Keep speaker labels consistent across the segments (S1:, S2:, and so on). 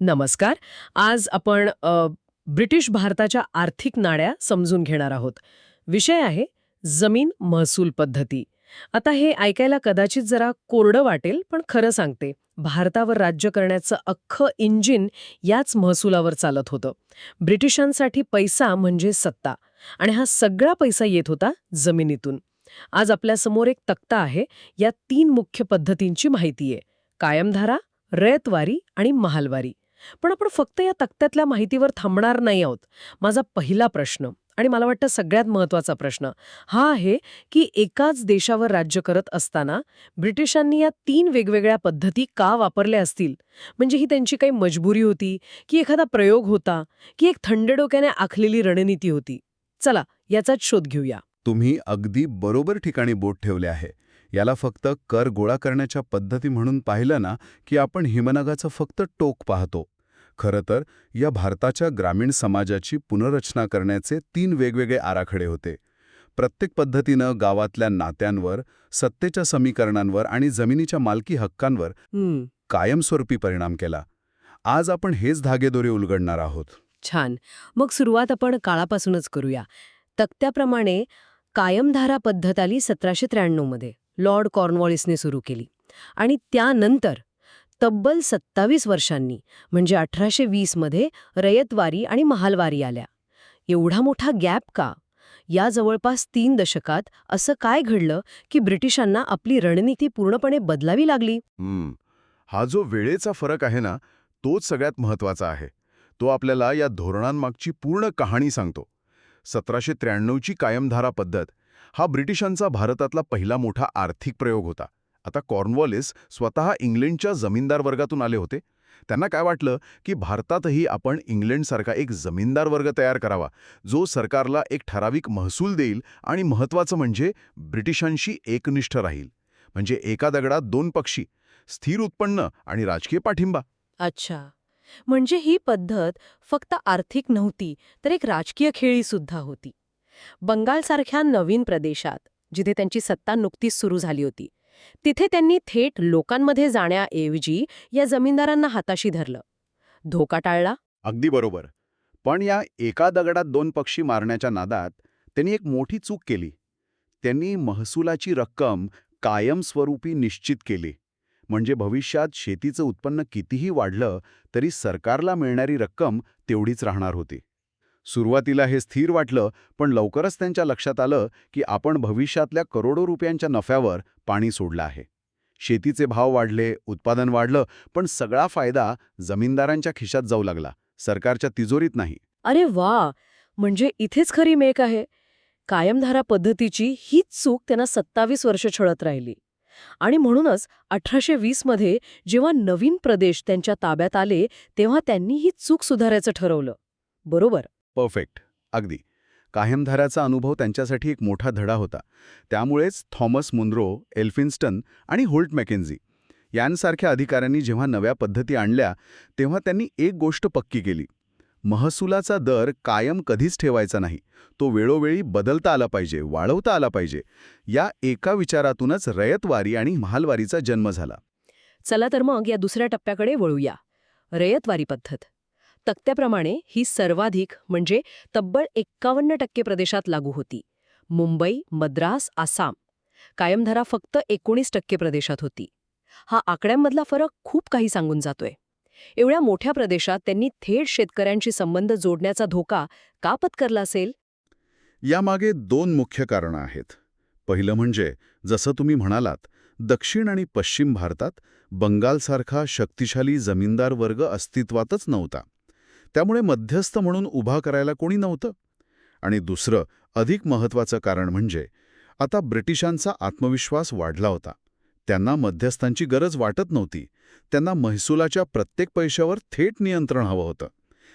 S1: नमस्कार. आज आपण ब्रिटिश भारताच्या आर्थिक नाड्या समजून घेणार आहोत. विषय आहे जमीन महसूल पद्धती. आता हे ऐकायला कदाचित जरा कोरडं वाटेल पण खरं सांगते भारतावर राज्य करण्याचं अख्खं इंजिन याच महसुलावर चालत होतं. ब्रिटिशांसाठी पैसा म्हणजे सत्ता आणि हा सगळा पैसा येत होता जमिनीतून. आज आपल्यासमोर एक तक्ता आहे या तीन मुख्य पद्धतींची माहिती आहे. कायमधारा रयतवारी आणि महालवारी. पण आपण फक्त या तक्त्यातल्या माहितीवर थांबणार नाही आहोत. माझा पहिला प्रश्न आणि मला वाटतं सगळ्यात महत्त्वाचा प्रश्न हा आहे की एकाच देशावर राज्य करत असताना ब्रिटिशांनी या तीन वेगवेगळ्या पद्धती का वापरल्या असतील? म्हणजे ही त्यांची काही मजबुरी होती? की एखादा प्रयोग होता? की एक थंड डोक्याने आखलेली रणनीती होती? चला याचाच शोध घेऊया.
S2: तुम्ही अगदी बरोबर ठिकाणी बोट ठेवले आहे. याला फक्त कर गोळा करण्याच्या पद्धती म्हणून पाहिलं ना की आपण हिमनगाचं फक्त टोक पाहतो. खरं तर या भारताच्या ग्रामीण समाजाची पुनर्रचना करण्याचे तीन वेगवेगळे आराखडे होते. प्रत्येक पद्धतीनं गावातल्या नात्यांवर सत्तेच्या समीकरणांवर आणि जमिनीच्या मालकी हक्कांवर कायमस्वरूपी परिणाम केला. आज आपण हेच धागेदोरे उलगडणार आहोत.
S1: छान. मग सुरुवात आपण काळापासूनच करूया. तक्त्याप्रमाणे कायमधारा पद्धत आली सतराशे त्र्याण्णवमध्ये. लॉर्ड कॉर्नवॉलिसने सुरू केली. आणि त्यानंतर तब्बल सत्तावीस वर्षांनी म्हणजे अठराशे वीसमध्ये रयतवारी आणि महालवारी आल्या. एवढा मोठा गॅप का? या जवळपास तीन दशकात असं काय घडलं की ब्रिटिशांना आपली रणनीती पूर्णपणे बदलावी लागली?
S2: हम्म. हा जो वेळेचा फरक आहे ना तोच सगळ्यात महत्त्वाचा आहे. तो आपल्याला या धोरणांमागची पूर्ण कहाणी सांगतो. सतराशे त्र्याण्णवची कायमधारा पद्धत हा ब्रिटिशांचा भारतातला पहिला मोठा आर्थिक प्रयोग होता. आता कॉर्नवॉलिस स्वतः इंग्लंडच्या जमीनदार वर्गातून आले होते. त्यांना काय वाटलं की भारतातही आपण इंग्लंडसारखा एक जमीनदार वर्ग तयार करावा जो सरकारला एक ठराविक महसूल देईल आणि महत्त्वाचं म्हणजे ब्रिटिशांशी एकनिष्ठ राहील. म्हणजे एका दगडात दोन पक्षी स्थिर उत्पन्न आणि राजकीय पाठिंबा.
S1: अच्छा. म्हणजे ही पद्धत फक्त आर्थिक नव्हती तर एक राजकीय खेळी सुद्धा होती. बंगालसारख्या नवीन प्रदेशात जिथे त्यांची सत्ता नुकतीच सुरू झाली होती तिथे त्यांनी थेट लोकांमध्ये जाण्याऐवजी या जमीनदारांना हाताशी धरलं. धोका टाळला?
S2: अगदी बरोबर. पण या एका दगडात दोन पक्षी मारण्याच्या नादात त्यांनी एक मोठी चूक केली. त्यांनी महसुलाची रक्कम कायमस्वरूपी निश्चित केली. म्हणजे भविष्यात शेतीचं उत्पन्न कितीही वाढलं तरी सरकारला मिळणारी रक्कम तेवढीच राहणार होती. सुरुवातीला हे स्थिर वाटलं पण लवकरच त्यांच्या लक्षात आलं की आपण भविष्यातल्या करोडो रुपयांच्या नफ्यावर पाणी सोडलं आहे. शेतीचे भाव वाढले उत्पादन वाढलं पण सगळा फायदा जमीनदारांच्या खिशात जाऊ लागला सरकारच्या तिजोरीत नाही.
S1: अरे वा! म्हणजे इथेच खरी मेक आहे. कायमधारा पद्धतीची हीच चूक त्यांना सत्तावीस वर्ष छळत राहिली. आणि म्हणूनच अठराशे वीसमध्ये जेव्हा नवीन प्रदेश त्यांच्या ताब्यात आले तेव्हा त्यांनी ही चूक सुधारायचं ठरवलं. बरोबर.
S2: परफेक्ट. अगदी. कायमधाराचा अनुभव त्यांच्यासाठी एक मोठा धडा होता. त्यामुळेच थॉमस मुनरो एल्फिन्स्टन आणि होल्ट मॅकेन्झी यांसारख्या अधिकाऱ्यांनी जेव्हा नव्या पद्धती आणल्या तेव्हा त्यांनी एक गोष्ट पक्की केली. महसुलाचा दर कायम कधीच ठेवायचा नाही. तो वेळोवेळी बदलता आला पाहिजे वाढवता आला पाहिजे. या एका विचारातूनच रयतवारी आणि महालवारीचा जन्म झाला.
S1: चला तर मग या दुसऱ्या टप्प्याकडे वळूया. रयतवारी पद्धत. तक्त्याप्रमाणे ही सर्वाधिक म्हणजे तब्बल एक्कावन्न टक्के प्रदेशात लागू होती. मुंबई मद्रास आसाम. कायमधारा फक्त एकोणीस टक्के प्रदेशात होती. हा आकड्यांमधला फरक खूप काही सांगून जातोय. एवढ्या मोठ्या प्रदेशात त्यांनी थेट शेतकऱ्यांशी संबंध जोडण्याचा धोका का पत्करला असेल?
S2: यामागे दोन मुख्य कारणं आहेत. पहिलं म्हणजे जसं तुम्ही म्हणालात दक्षिण आणि पश्चिम भारतात बंगालसारखा शक्तिशाली जमीनदार वर्ग अस्तित्वातच नव्हता. त्यामुळे मध्यस्थ म्हणून उभा करायला कोणी नव्हतं. आणि दुसरं अधिक महत्त्वाचं कारण म्हणजे आता ब्रिटिशांचा आत्मविश्वास वाढला होता. त्यांना मध्यस्थांची गरज वाटत नव्हती. त्यांना महसुलाच्या प्रत्येक पैशावर थेट नियंत्रण हवं होतं.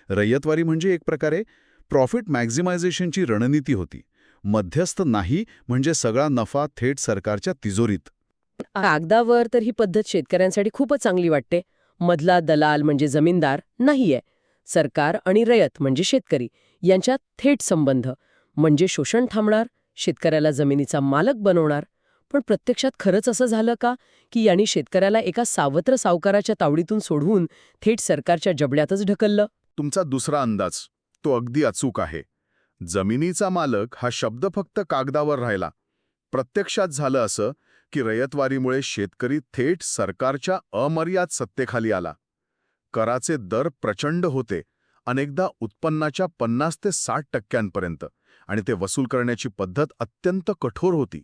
S2: रय्यतवारी म्हणजे एक प्रकारे प्रॉफिट मॅक्झिमायझेशनची रणनीती होती. मध्यस्थ नाही म्हणजे सगळा नफा थेट सरकारच्या तिजोरीत.
S1: कागदावर तर ही पद्धत शेतकऱ्यांसाठी खूपच चांगली वाटते. मधला दलाल म्हणजे जमीनदार नाहीये. सरकार आणि रयत म्हणजे शेतकरी यांच्यात थेट संबंध. म्हणजे शोषण थांबणार शेतकऱ्याला जमिनीचा मालक बनवणार. पण प्रत्यक्षात खरंच असं झालं का? की यांनी शेतकऱ्याला एका सावत्र सावकाराच्या तावडीतून सोडवून थेट सरकारच्या जबड्यातच ढकललं?
S2: तुमचा दुसरा अंदाज तो अगदी अचूक आहे. जमिनीचा मालक हा शब्द फक्त कागदावर राहिला. प्रत्यक्षात झालं असं की रयतवारीमुळे शेतकरी थेट सरकारच्या अमर्याद सत्तेखाली आला. कराचे दर प्रचंड होते अनेकदा उत्पन्नाच्या पन्नास ते साठ टक्क्यांपर्यंत आणि ते वसूल करण्याची पद्धत अत्यंत कठोर होती.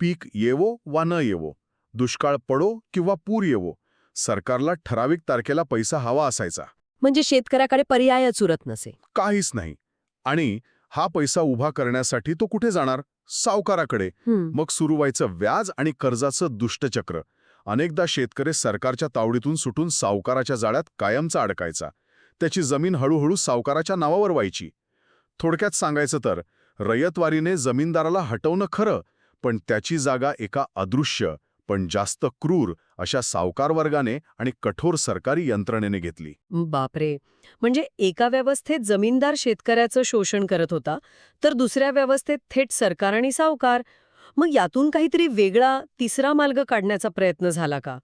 S2: पीक येवो वा न येवो दुष्काळ पडो किंवा पूर येवो सरकारला ठराविक तारखेला पैसा हवा असायचा.
S1: म्हणजे शेतकऱ्याकडे पर्यायच उरत नसे.
S2: काहीच नाही. आणि हा पैसा उभा करण्यासाठी तो कुठे जाणार? सावकाराकडे. मग सुरू व्हायचं व्याज आणि कर्जाचं दुष्टचक्र. अनेकदा शेतकरी सरकारच्या तावडीतून सुटून सावकाराच्या जाळ्यात कायमचा अडकायचा. त्याची जमीन हळूहळू सावकाराच्या नावावर व्हायची. थोडक्यात सांगायचं तर रयतवारीने जमीनदाराला हटवणं खरं पण त्याची जागा एका अदृश्य पण जास्त क्रूर अशा सावकार वर्गाने आणि कठोर सरकारी यंत्रणेने घेतली.
S1: बापरे! म्हणजे एका व्यवस्थेत जमीनदार शेतकऱ्याचं शोषण करत होता तर दुसऱ्या व्यवस्थेत थेट सरकार आणि सावकार? मग यातून काहीतरी वेगळा तिसरा मार्ग काढण्याचा प्रयत्न झाला का?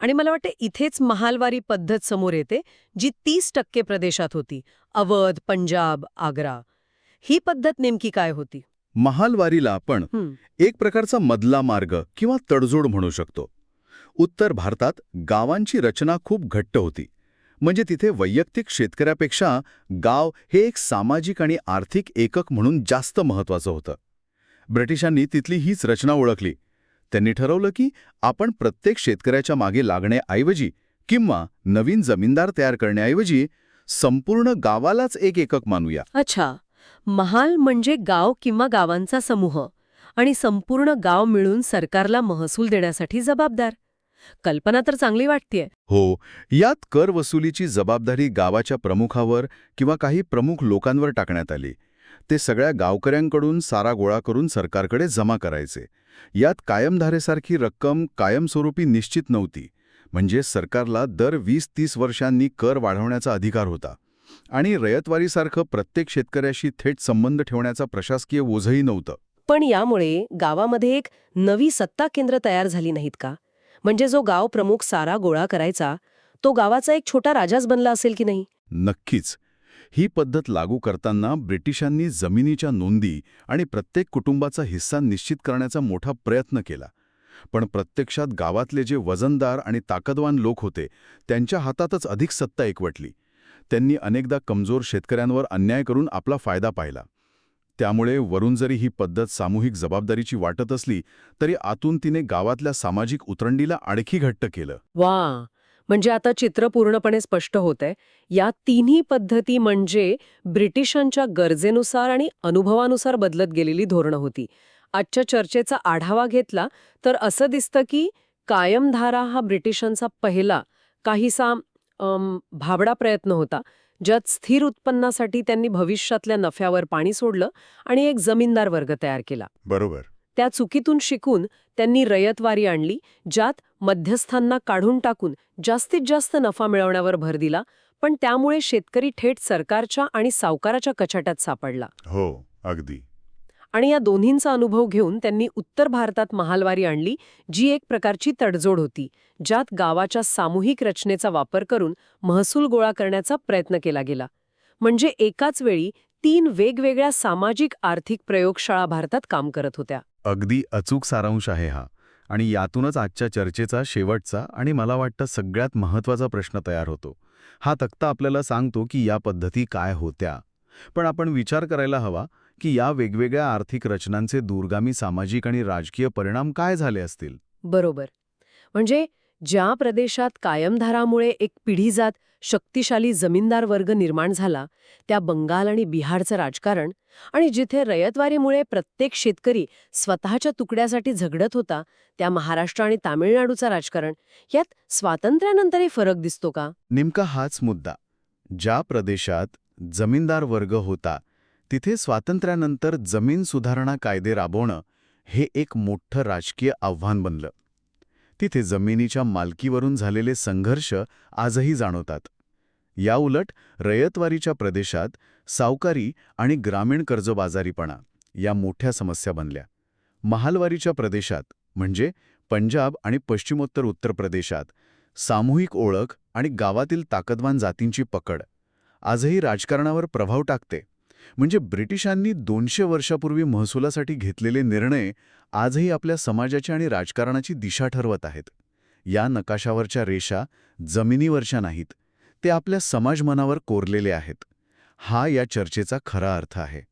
S1: आणि मला वाटतं इथेच महालवारी पद्धत समोर येते जी तीस टक्के प्रदेशात होती. अवध पंजाब आग्रा. ही पद्धत नेमकी काय होती?
S2: महालवारीला आपण एक प्रकारचा मधला मार्ग किंवा तडजोड म्हणू शकतो. उत्तर भारतात गावांची रचना खूप घट्ट होती. म्हणजे तिथे वैयक्तिक शेतकऱ्यापेक्षा गाव हे एक सामाजिक आणि आर्थिक एकक म्हणून जास्त महत्वाचं होतं. ब्रिटिशांनी तिथली हीच रचना ओळखली. त्यांनी ठरवलं की आपण प्रत्येक शेतकऱ्याच्या मागे लागण्याऐवजी किंवा नवीन जमीनदार तयार करण्याऐवजी संपूर्ण गावालाच एक एकक मानूया.
S1: अच्छा. महाल म्हणजे गाव किंवा गावांचा समूह आणि संपूर्ण गाव मिळून सरकारला महसूल देण्यासाठी जबाबदार. कल्पना तर चांगली वाटतेय.
S2: हो यात कर वसुलीची जबाबदारी गावाच्या प्रमुखावर किंवा काही प्रमुख लोकांवर टाकण्यात आली. ते सगळ्या गावकऱ्यांकडून सारा गोळा करून सरकारकडे जमा करायचे. यात कायमधारेसारखी रक्कम कायमस्वरूपी निश्चित नव्हती. म्हणजे सरकारला दर वीस तीस वर्षांनी कर वाढवण्याचा अधिकार होता. आणि रयतवारीसारखं प्रत्येक शेतकऱ्याशी थेट संबंध ठेवण्याचा प्रशासकीय ओझंही नव्हतं.
S1: पण यामुळे गावामध्ये एक नवी सत्ता केंद्र तयार झाली नाहीत का? म्हणजे जो गाव प्रमुख सारा गोळा करायचा तो गावाचा एक छोटा राजाच बनला असेल की नाही?
S2: नक्कीच. ही पद्धत लागू करताना ब्रिटिशांनी जमिनीच्या नोंदी आणि प्रत्येक कुटुंबाचा हिस्सा निश्चित करण्याचा मोठा प्रयत्न केला. पण प्रत्यक्षात गावातले जे वजनदार आणि ताकदवान लोक होते त्यांच्या हातातच अधिक सत्ता एकवटली. त्यांनी अनेकदा कमजोर शेतकऱ्यांवर अन्याय करून आपला फायदा पाहिला. त्यामुळे वरून जरी ही पद्धत सामूहिक जबाबदारीची वाटत असली तरी आतून तिने गावातल्या सामाजिक उतरंडीला आणखी घट्ट केलं.
S1: वा म्हणजे आता चित्र पूर्णपणे स्पष्ट होतंय. या तिन्ही पद्धती म्हणजे ब्रिटिशांच्या गरजेनुसार आणि अनुभवानुसार बदलत गेलेली धोरणं होती. आजच्या चर्चेचा आढावा घेतला तर असं दिसतं की कायमधारा हा ब्रिटिशांचा पहिला काहीसा भाबडा प्रयत्न होता ज्यात स्थिर उत्पन्नासाठी त्यांनी भविष्यातल्या नफ्यावर पाणी सोडलं आणि एक जमीनदार वर्ग तयार केला.
S2: बरोबर.
S1: त्या चुकीतून शिकून त्यांनी रयतवारी आणली ज्यात मध्यस्थांना काढून टाकून जास्तीत जास्त नफा मिळवण्यावर भर दिला पण त्यामुळे शेतकरी थेट सरकारच्या आणि सावकाराच्या कचाट्यात सापडला.
S2: हो अगदी.
S1: आणि या दोन्हींचा अनुभव घेऊन त्यांनी उत्तर भारतात महालवारी आणली जी एक प्रकारची तडजोड होती ज्यात गावाच्या सामूहिक रचनेचा वापर करून महसूल गोळा करण्याचा प्रयत्न केला गेला. म्हणजे एकाच वेळी तीन वेगवेगळ्या सामाजिक आर्थिक प्रयोगशाळा भारतात काम करत होत्या.
S2: अगदी अचूक सारांश आहे हा. आणि यातूनच आजच्या चर्चेचा शेवटचा आणि मला वाटतं सगळ्यात महत्त्वाचा प्रश्न तयार होतो. हा तक्ता आपल्याला सांगतो की या पद्धती काय होत्या. पण आपण विचार करायला हवा की या वेगवेगळ्या आर्थिक रचनांचे दूरगामी सामाजिक आणि राजकीय परिणाम काय झाले असतील?
S1: बरोबर. म्हणजे ज्या प्रदेशात कायमधारामुळे एक पिढीजात शक्तिशाली जमीनदार वर्ग निर्माण झाला त्या बंगाल आणि बिहारचं राजकारण आणि जिथे रयतवारीमुळे प्रत्येक शेतकरी स्वतःच्या तुकड्यासाठी झगडत होता त्या महाराष्ट्र आणि तामिळनाडूचं राजकारण यात स्वातंत्र्यानंतरही फरक दिसतो का?
S2: नेमका हाच मुद्दा. ज्या प्रदेशात जमीनदार वर्ग होता तिथे स्वातंत्र्यानंतर जमीन सुधारणा कायदे राबवणं हे एक मोठं राजकीय आव्हान बनलं. तिथे जमिनीच्या मालकीवरून झालेले संघर्ष आजही जाणवतात. याउलट रयतवारीच्या प्रदेशात सावकारी आणि ग्रामीण कर्जबाजारीपणा या मोठ्या समस्या बनल्या. महालवारीच्या प्रदेशात म्हणजे पंजाब आणि पश्चिमोत्तर उत्तर प्रदेशात सामूहिक ओळख आणि गावातील ताकदवान जातींची पकड. आजही राजकारणावर प्रभाव टाकते. म्हणजे ब्रिटिशांनी दोनशे वर्षापूर्वी महसुलासाठी घेतलेले निर्णय आजही आपल्या समाजाची आणि राजकारणाची दिशा ठरवत आहेत. या नकाशावरच्या रेषा जमिनीवरच्या नाहीत. ते आपल्या समाजमनावर कोरलेले आहेत. हा या चर्चेचा खरा अर्थ आहे.